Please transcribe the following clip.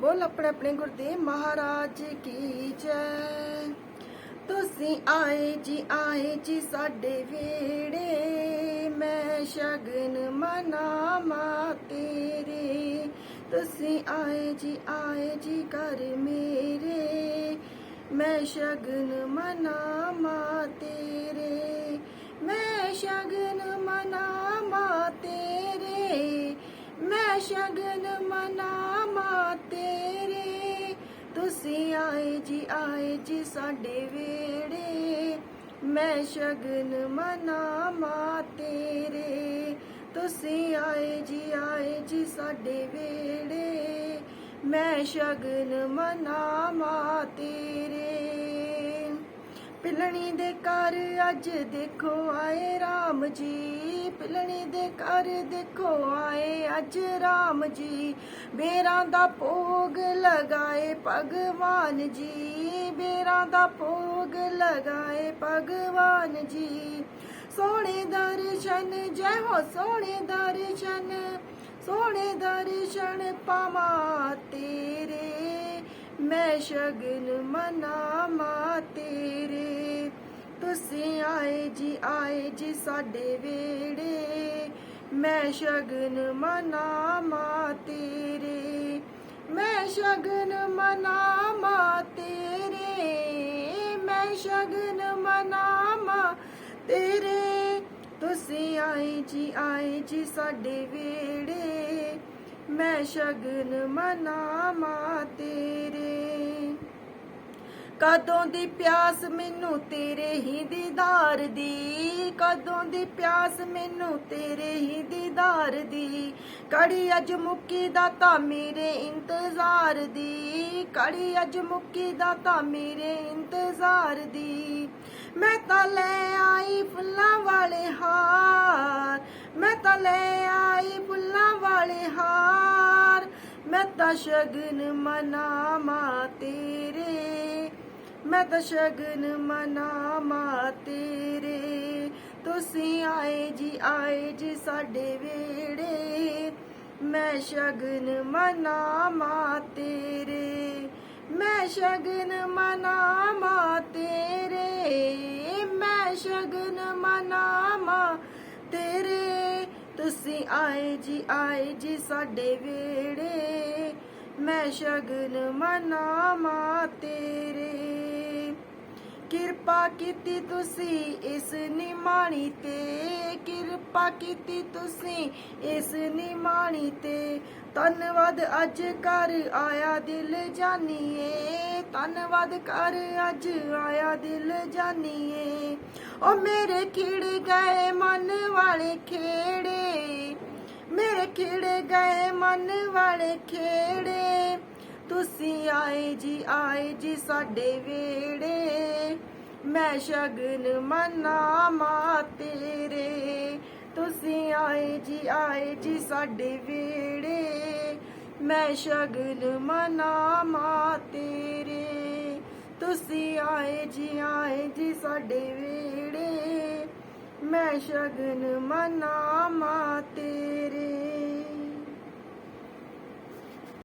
ਬੋਲ ਆਪਣੇ ਆਪਣੇ ਗੁਰਦੇਵ ਮਹਾਰਾਜ ਕੀ ਜੈ। ਤੁਸੀਂ ਆਏ ਜੀ ਆਏ ਜੀ ਸਾਡੇ ਵੇੜੇ ਮੈਂ ਸ਼ਗਨ ਮਨਾਵਾਂ ਤੇਰੇ। ਤੁਸੀਂ ਆਏ ਜੀ ਆਏ ਜੀ ਘਰ ਮੇਰੇ, ਮੈਂ ਸ਼ਗਨ ਮਨਾਵਾਂ ਸ਼ਗਨ ਮਨਾਵਾਂ ਤੇਰੇ। ਤੁਸੀਂ ਆਏ ਜੀ ਆਏ ਜੀ ਸਾਡੇ ਵੇੜੇ ਮੈਂ ਸ਼ਗਨ ਮਨਾਵਾਂ ਤੇਰੇ। ਤੁਸੀਂ ਆਏ ਜੀ ਆਏ ਜੀ ਸਾਡੇ ਵੇੜੇ ਮੈਂ ਸ਼ਗਨ ਮਨਾਵਾਂ ਤੇਰੇ। ਪਿਲਣੀ ਦੇ ਘਰ ਅੱਜ ਦੇਖੋ ਆਏ RAM ਜੀ। ਪਿਲਣੀ ਦੇ ਘਰ ਦੇਖੋ ਆਏ ਅੱਜ RAM ਜੀ। ਬੇਰਾਂ ਦਾ ਭੋਗ ਲਗਾਏ ਭਗਵਾਨ ਜੀ। ਬੇਰਾਂ ਦਾ ਭੋਗ ਲਗਾਏ ਭਗਵਾਨ ਜੀ। ਸੋਹਣੇ ਦਰਸ਼ਨ ਜੈ ਹੋ ਸੋਹਣੇ ਦਰਸ਼ਨ। ਸੋਹਣੇ ਦਰਸ਼ਨ ਪਾਵਾਂ ਤੇਰੇ। ਮੈਂ ਸ਼ਗਨ ਮਨਾਵਾਂ ਤੇਰੇ। ਤੁਸੀਂ ਆਏ ਜੀ ਆਏ ਜੀ ਸਾਡੇ ਵੇੜੇ ਮੈਂ ਸ਼ਗਨ ਮਨਾਵਾਂ ਤੇਰੇ। ਮੈਂ ਸ਼ਗਨ ਮਨਾਵਾਂ ਤੇਰੇ। ਮੈਂ ਸ਼ਗਨ ਮਨਾਵਾਂ ਤੇਰੇ। ਤੁਸੀਂ ਆਏ ਜੀ ਆਏ ਜੀ ਸਾਡੇ ਵੇੜੇ ਮੈਂ ਸ਼ਗਨ ਮਨਾਵਾਂ ਤੇਰੇ। ਕਦੋਂ ਦੀ ਪਿਆਸ ਮੈਨੂੰ ਤੇਰੇ ਹੀ ਦੀਦਾਰ ਦੀ? ਕਦੋਂ ਦੀ ਪਿਆਸ ਮੈਨੂੰ ਤੇਰੇ ਹੀ ਦੀਦਾਰ ਦੀ? ਕੜੀ ਅੱਜ ਮੁੱਕੀ ਦਾ ਤਾਂ ਮੇਰੇ ਇੰਤਜ਼ਾਰ ਦੀ। ਕੜੀ ਅੱਜ ਮੁੱਕੀ ਦਾ ਤਾਂ ਮੇਰੇ ਇੰਤਜ਼ਾਰ ਦੀ। ਮੈਂ ਤਾਂ ਲੈ ਆਈ ਫੁੱਲਾਂ ਵਾਲੇ ਹਾਰ। ਮੈਂ ਤਾਂ ਲੈ ਆਈ ਫੁੱਲਾਂ ਵਾਲੇ ਹਾਰ। ਮੈਂ ਤਾਂ ਸ਼ਗਨ ਮਨਾਵਾਂ ਤੇਰੇ ਮੈਂ ਤਾਂ ਸ਼ਗਨ ਮਨਾਵਾਂ ਤੇਰੇ। ਤੁਸੀਂ ਆਏ ਜੀ ਆਏ ਜੀ ਸਾਡੇ ਵੇੜੇ ਮੈਂ ਸ਼ਗਨ ਮਨਾਵਾਂ ਤੇਰੇ। ਮੈਂ ਸ਼ਗਨ ਮਨਾਵਾਂ ਤੇਰੇ। ਮੈਂ ਸ਼ਗਨ ਮਨਾਵਾਂ ਤੇਰੇ। ਤੁਸੀਂ ਆਏ ਜੀ ਆਏ ਜੀ ਸਾਡੇ ਵੇੜੇ ਮੈਂ ਸ਼ਗਨ ਮਨਾਵਾਂ ਤੇਰੇ। ਕਿਰਪਾ ਕੀਤੀ ਤੁਸੀਂ ਇਸ ਨਿਮਾਣੀ ਤੇ ਕਿਰਪਾ ਕੀਤੀ ਤੁਸੀਂ ਇਸ ਨਿਮਾਣੀ ਤੇ ਧੰਨਵਾਦ ਅੱਜ ਕਰ ਆਇਆ ਦਿਲ ਜਾਨੀਏ ਧੰਨਵਾਦ ਕਰ ਅੱਜ ਆਇਆ ਦਿਲ ਜਾਨੀਏ ਓ ਮੇਰੇ ਖਿੜ ਗਏ ਮਨ ਵਾਲੇ ਖੇੜੇ ਮੇਰੇ ਖਿੜੇ ਗਏ ਮਨ ਵਾਲੇ ਖੇੜੇ ਤੁਸੀਂ ਆਏ ਜੀ ਆਏ ਜੀ ਸਾਡੇ ਵੇੜੇ ਮੈਂ ਸ਼ਗਨ ਮਨਾਵਾਂ ਤੇਰੇ। ਤੁਸੀਂ ਆਏ ਜੀ ਆਏ ਜੀ ਸਾਡੇ ਵੇੜੇ ਮੈਂ ਸ਼ਗਨ ਮਨਾਵਾਂ ਤੇਰੇ। ਤੁਸੀਂ ਆਏ ਜੀ ਆਏ ਜੀ ਸਾਡੇ ਵੇੜੇ ਮੈਂ ਸ਼ਗਨ ਮਨਾਵਾਂ ਤੇਰੇ।